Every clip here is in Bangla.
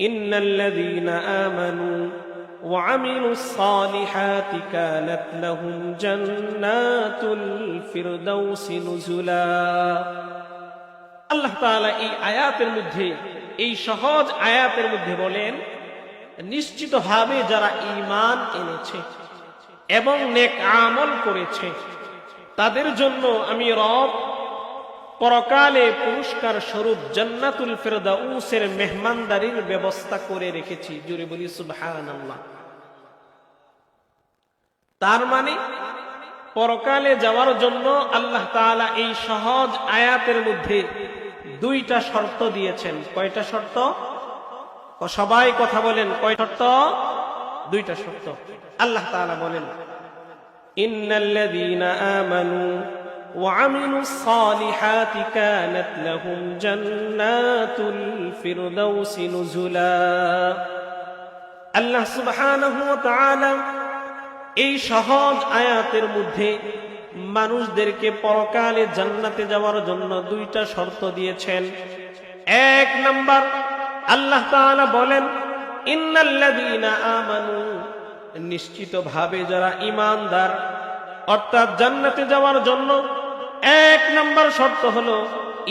إن الذين آمنوا وعملوا الصالحات كانت لهم جنات الفردوس نزلا আল্লাহ তাআলা এই আয়াতের মধ্যে এই সহজ আয়াতের মধ্যে বলেন নিশ্চিতভাবে যারা ঈমান এনেছে এবং নেক আমল করেছে তাদের জন্য আমি রব পরকালে পুরস্কার স্বরূপ জান্নাতুল ফেরদাউসের মেহমানদারির ব্যবস্থা করে রেখেছি। জুড়ে বলি, সুবহানাল্লাহ। তার মানে পরকালে যাওয়ার জন্য আল্লাহ তাআলা এই সহজ আয়াতের মধ্যে দুইটা শর্ত দিয়েছেন। কয়টা শর্ত? সবাই কথা বলেন কয় শর্ত? দুইটা শর্ত। আল্লাহ তাআলা বলেন, ইন্নাল্লাযীনা আমানু وعملوا الصالحات كانت لهم جنات الفردوس نزلا আল্লাহ সুবহানাহু ওয়া তাআলা এই সহজ আয়াতের মধ্যে মানুষদেরকে পরকালে জান্নাতে যাওয়ার জন্য দুইটা শর্ত দিয়েছেন এক নাম্বার আল্লাহ তাআলা বলেন ইন্নাল্লাযীনা আমানু নিশ্চিতভাবে যারা ঈমানদার অর্থাৎ জান্নাতে যাওয়ার জন্য এক নম্বর শর্ত হলো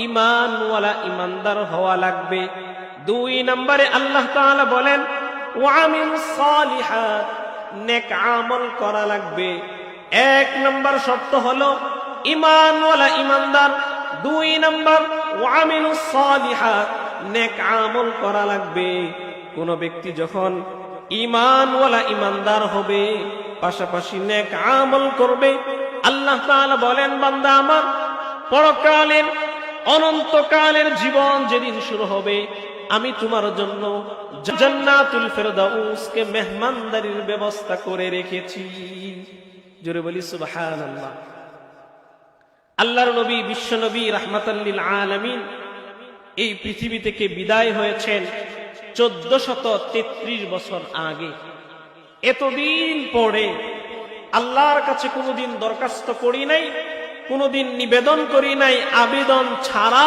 ইমানওয়ালা ইমানদার হওয়া লাগবে। দুই নম্বরে আল্লাহ তাআলা বলেন ওয়ামিলুস সালিহাত নেক আমল করা লাগবে। এক নম্বর শর্ত হলো ইমানওয়ালা ইমানদার দুই নম্বর ওয়ামিলুস সালিহাত নেক আমল করা লাগবে। কোন ব্যক্তি যখন ইমানওয়ালা ইমানদার হবে, পাশাপাশি নেক আমল করবে আল্লাহ তাআলা বলেন, বান্দা আমার পরকালের অনন্তকালের জীবন যেদিন শুরু হবে, আমি তোমার জন্য জান্নাতুল ফেরদাউসকে মেহমানদারির ব্যবস্থা করে রেখেছি। জোরে বলি, সুবহানাল্লাহ। আল্লাহর নবী, বিশ্ব নবী রাহমাতাল্লিল আলামিন এই পৃথিবী থেকে বিদায় হয়েছেন চোদ্দ শত তেত্রিশ বছর আগে। এতদিন পরে আল্লাহর কাছে কোনোদিন দরখাস্ত করি নাই, কোনোদিন নিবেদন করি নাই, আবেদন ছাড়া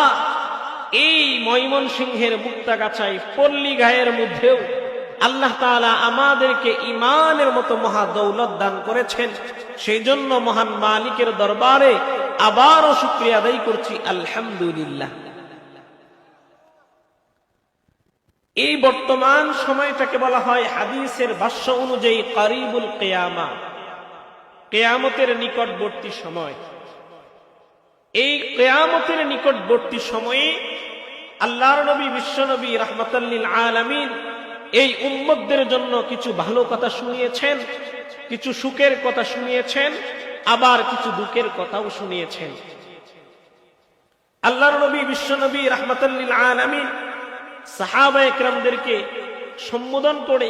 এই ময়মন সিংহের মুক্তাগাছায় পল্লী গায়ের মধ্যেও আল্লাহ আমাদেরকে ইমানের মতো মহা দৌলত দান করেছেন। সেই জন্য মহান মালিকের দরবারে আবারও শুক্রিয়া আদায় করছি, আলহামদুলিল্লাহ। এই বর্তমান সময়টাকে বলা হয় হাদিসের ভাষ্য অনুযায়ী কারিবুল কেয়ামা। কেয়ামতের নিকটবর্তী সময়। এই কেয়ামতের নিকটবর্তী সময়ে আল্লাহর নবী বিশ্বনবী রহমতাল্লিল আলামিন এই উম্মতদের জন্য কিছু ভালো কথা শুনিয়েছেন, কিছু সুখের কথা শুনিয়েছেন, আবার কিছু দুঃখের কথাও শুনিয়েছেন। আল্লাহর নবী বিশ্বনবী রহমতাল্লিল আলামিন সাহাবা একরামদেরকে সম্বোধন করে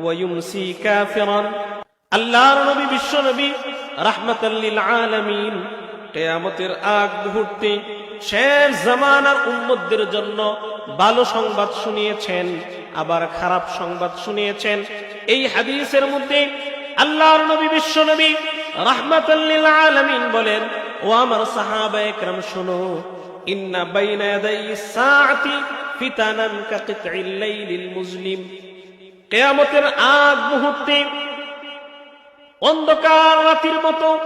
ওয়ায়ুমসি কাফিরান। আল্লাহর নবী, বিশ্ব নবী লিল আলামিন, কেয়ামতের আগ মুহূর্তে শেষ জামানার উম্মতদের জন্য ভালো সংবাদ শুনিয়েছেন, আবার খারাপ সংবাদ শুনিয়েছেন। এই হাদিসের মধ্যে আল্লাহর নবী, বিশ্ব নবী লিল আলামিন বলেন, ও আমার সাহাবা একরাম, শোনো, ইন্না বাইনা ইয়াদাই সাআতি ফিতানান কাকিতাইল লাইলিল মুজলিম। কিয়ামতের আগ মুহূর্তে অন্ধকার রাতির মতো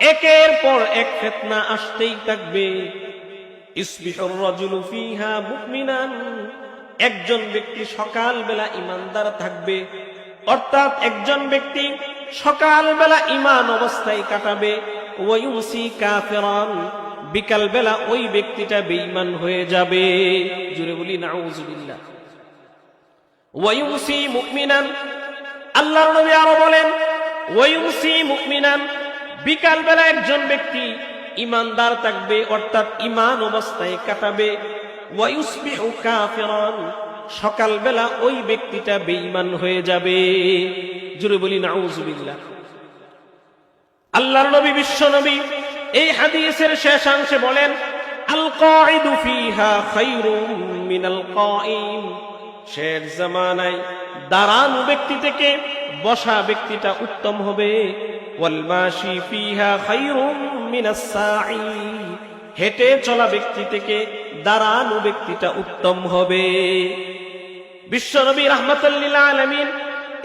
একের পর এক ফেতনা আসতেই থাকবে। একজন ব্যক্তি সকালবেলা ইমানদার থাকবে, অর্থাৎ একজন ব্যক্তি সকালবেলা ইমান অবস্থায় কাটাবে। কাফেরান। বিকালবেলা ওই ব্যক্তিটা বেঈমান হয়ে যাবে। জুড়ে বলি নাউজুবিল্লাহ ওয়ুসি মুমিনান। আল্লাহর নবী আরও বলেন ওয়ুসি মুমিনান, বিকালবেলা একজন ব্যক্তি ইমানদার থাকবে, অর্থাৎ ইমান অবস্থায় কাটাবে। ওয়ায়ুসবিহু কাফিরান, সকালবেলা ওই ব্যক্তিটা বেঈমান হয়ে যাবে। জুড়ে বলি নাউজুবিল্লাহ আল্লাহর নবী বিশ্ব নবী এই হাদিসের শেষাংশে বলেন আল কাঈদু ফিহা খায়রুম মিনাল কাঈম শের জামানায় দাঁড়ানো ব্যক্তি থেকে বসা ব্যক্তিটা উত্তম হবে। হেঁটে চলা ব্যক্তি থেকে দাঁড়ানো ব্যক্তিটা উত্তম হবে। বিশ্বনবী রহমতুল্লিল আলমিন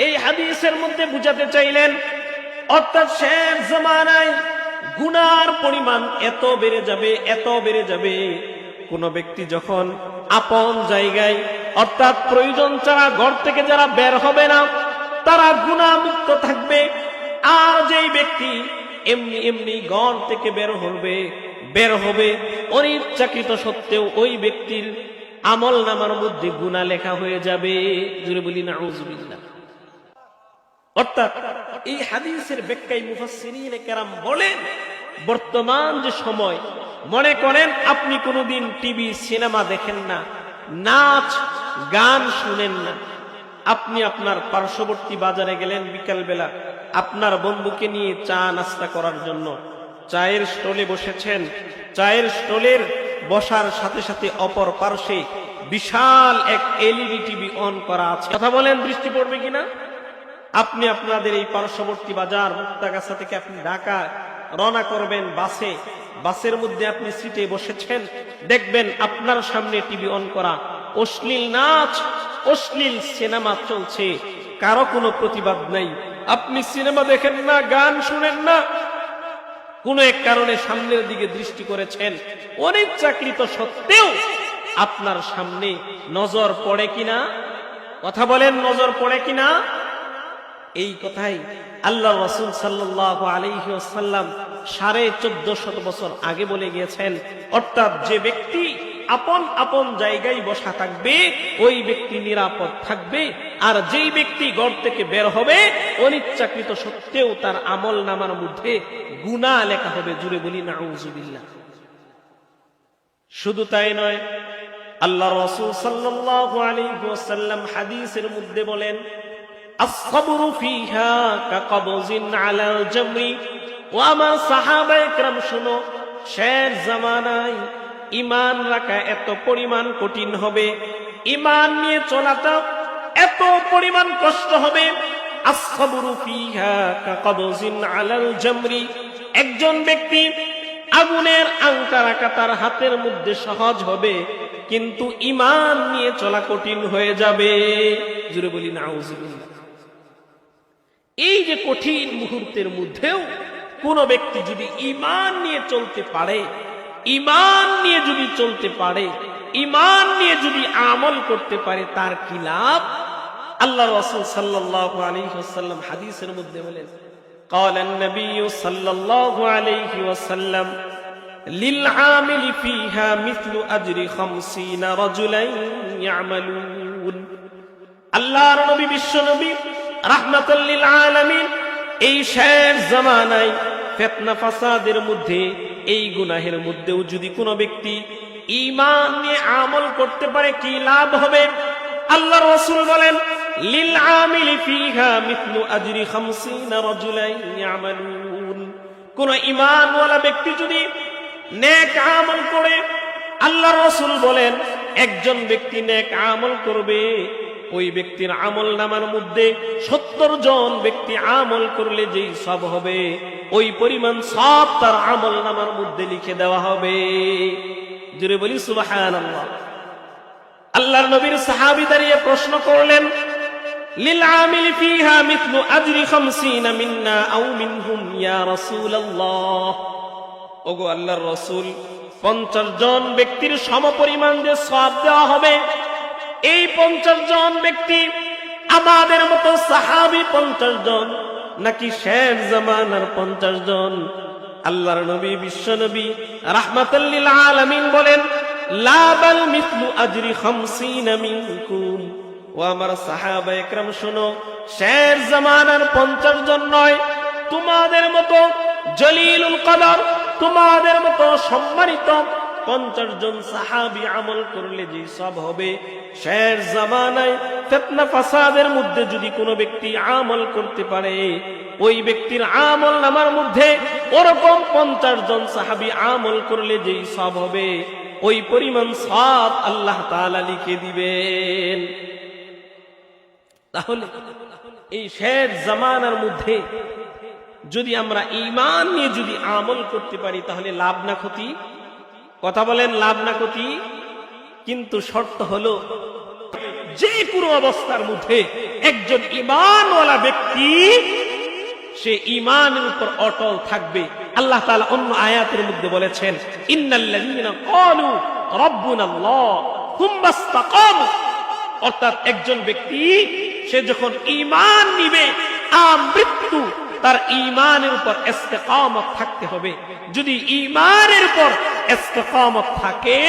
এই হাদিসের মধ্যে বুঝাতে চাইলেন, অর্থাৎ শেষ জমানায় গুনার পরিমাণ এত বেড়ে যাবে, এত বেড়ে যাবে। কোন ব্যক্তি যখন আপন জায়গায়, অর্থাৎ প্রয়োজন ছাড়া ঘর থেকে যারা বের হবে না, তারা গুণামুক্ত থাকবে। আর যেই ব্যক্তি এমনি এমনি ঘর থেকে বের হবে বের হবে, অনিচ্ছাকৃত সত্ত্বেও ওই ব্যক্তির আমল নামার মধ্যে গুণা লেখা হয়ে যাবে। জুড়ে বলি না অর্থাৎ এই হাদিসের ব্যাখ্যায় মুফাসসিরিনে কেরাম বলেন, বর্তমান যে সময় মনে করেন, আপনি কোনোদিন টিভি, সিনেমা দেখেন না, নাচ, গান শুনেন না। আপনি আপনার পার্শ্ববর্তী বাজারে গেলেন বিকালবেলা, আপনার বন্ধুকে নিয়ে চা নাস্তা করার জন্য। চায়ের স্টলে বসেছেন, চায়ের স্টলের বসার সাথে সাথে অপর পার্শ্বে বিশাল এক এলইডি টিভি অন করা আছে। কথা বলেন বৃষ্টি পড়বে কিনা? আপনি আপনাদের এই পার্শ্ববর্তী বাজার, মুক্তাগাছা থেকে আপনি ঢাকা রওনা করবেন বাসে। বাসের মধ্যে আপনি সিটে বসেছেন। দেখবেন আপনার সামনে টিভি অন করা। অশ্লীল নাচ, অশ্লীল সিনেমা চলছে। কারও কোনো প্রতিবাদ নাই। আপনি সিনেমা দেখেন না, গান শুনেন না। কোন এক কারণে সামনের দিকে দৃষ্টি করেছেন। অনেক চাকরিত সত্ত্বেও আপনার সামনে নজর পড়ে কিনা? কথা বলেন, নজর পড়ে কিনা? এই কথাই আল্লাহ রসুল সাল্লাহ আলহিসাল্লাম সাড়ে চোদ্দ শত বছর আগে বলে গিয়েছেন, অর্থাৎ যে ব্যক্তি আপন আপন জায়গায় বসা থাকবে, ওই ব্যক্তি নিরাপদ থাকবে, আর যেই ব্যক্তি গড় থেকে বের হবে, অনিচ্ছাকৃত সত্ত্বেও তার আমল নামার মধ্যে গুণা লেখা হবে জুড়ে বলি না শুধু তাই নয় আল্লাহ রসুল সাল্লাহ আলী হাদিসের মধ্যে বলেন الصبر فيها كقبض على الجمر ও আমার সাহাবা একরাম শোনো শের জামানায় ইমান রাখা এত পরিমাণ কঠিন হবে ইমান নিয়ে চলাটা এত পরিমাণ কষ্ট হবে আসবরু ফিহা কাকবজিন আলাল জামরি একজন ব্যক্তি আগুনের আংটা রাখা তার হাতের মধ্যে সহজ হবে কিন্তু ইমান নিয়ে চলা কঠিন হয়ে যাবে জুড়ে বলি না এই যে কঠিন মুহূর্তের মধ্যেও কোন ব্যক্তি যদি ইমান নিয়ে চলতে পারে ইমান নিয়ে যদি চলতে পারে ইমান নিয়ে যদি আমল করতে পারে তার কি লাভ আল্লাহ রসুল সাল্লাহ আলহিহাল্লাম হাদিসের মধ্যে বলেন قال النبي صلى الله عليه وسلم للعامل فيها مثل أجر خمسين رجلا يعملون আল্লাহর নবী বিশ্ব নবী রাহমাতাল্লিল আলামিন, এই শেষ জামানায় ফেতনা ফাসাদের মধ্যে, এই গুনাহের মধ্যেও যদি কোনো ব্যক্তি ইমান নিয়ে আমল করতে পারে, কি লাভ হবে? আল্লাহ রসুল বলেন, লিল আমিলি ফিহা মিথলু আজরি খামসিনা রাজুলান ইয়ামালুন। কোন ইমানওয়ালা ব্যক্তি যদি নেক আমল করে আল্লাহ রসুল বলেন, একজন ব্যক্তি নেক আমল করবে ওই ব্যক্তির আমল নামার মধ্যে সত্তর জন ব্যক্তি আমল করলে যেই সব হবে, ওই পরিমাণ সব তার আমল নামার মধ্যে লিখে দেওয়া হবে। জুড়ে বলি সুবাহান আল্লাহ আল্লাহর নবীর সাহাবি দাঁড়িয়ে প্রশ্ন করলেন মিন্না আল্লাহর রাসূল 50 জন ব্যক্তির সমপরিমাণ যে সওয়াব দেওয়া হবে এই পঞ্চাশ জন ব্যক্তি আমাদের মতো সাহাবি পঞ্চাশ জন, নাকি শের জামানার পঞ্চাশ জন? আল্লাহর নবী, বিশ্ব নবী রাহমাতাল্লিল আলামিন বলেন লাবাল মিসলু আজরি খামসিনা মিনকুম। ও আমার সাহাবা একরাম, শোনো শের জামানার পঞ্চাশ জন নয়, তোমাদের মতো জলিলুল কদর, তোমাদের মতো সম্মানিত পঞ্চাশ জন সাহাবি আমল করলে যে সব হবে। শের জামানায় ফেতনা ফাসাদের মধ্যে যদি কোনো ব্যক্তি আমল করতে পারে, ওই ব্যক্তির আমল নামার মধ্যে ওরকম পঞ্চাশ জন সাহাবি আমল করলে যেই সব হবে, ওই পরিমাণ সব আল্লাহ তালা লিখে দিবেন। তাহলে এই শের জামানার মধ্যে যদি আমরা ইমান নিয়ে যদি আমল করতে পারি, তাহলে লাভ না ক্ষতি? কথা বলেন, লাভ না ক্ষতি? কিন্তু শর্ত হলো, যে কোনো অবস্থার মধ্যে একজন ইমানওয়ালা ব্যক্তি, সে ইমানের উপর অটল থাকবে। আল্লাহ তাআলা অন্য আয়াতের মধ্যে বলেছেন, ইন্নাল্লাযীনা অর্থাৎ একজন ব্যক্তি, সে যখন ইমান নিবে আমৃত্যু তার ঈমানের উপর ইস্তেকামত থাকতে হবে। যদি ইমানের উপর ইস্তেকামত থাকে,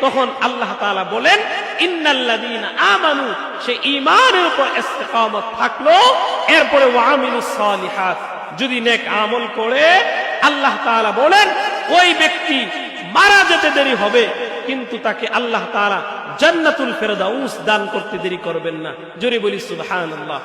তখন আল্লাহ তালা বলেন যদি নেক আমল করে, আল্লাহ বলেন, ওই ব্যক্তি মারা যেতে দেরি হবে, কিন্তু তাকে আল্লাহ তাআলা জান্নাতুল ফেরদাউস দান করতে দেরি করবেন না। জোরে বলি, সুবহানাল্লাহ।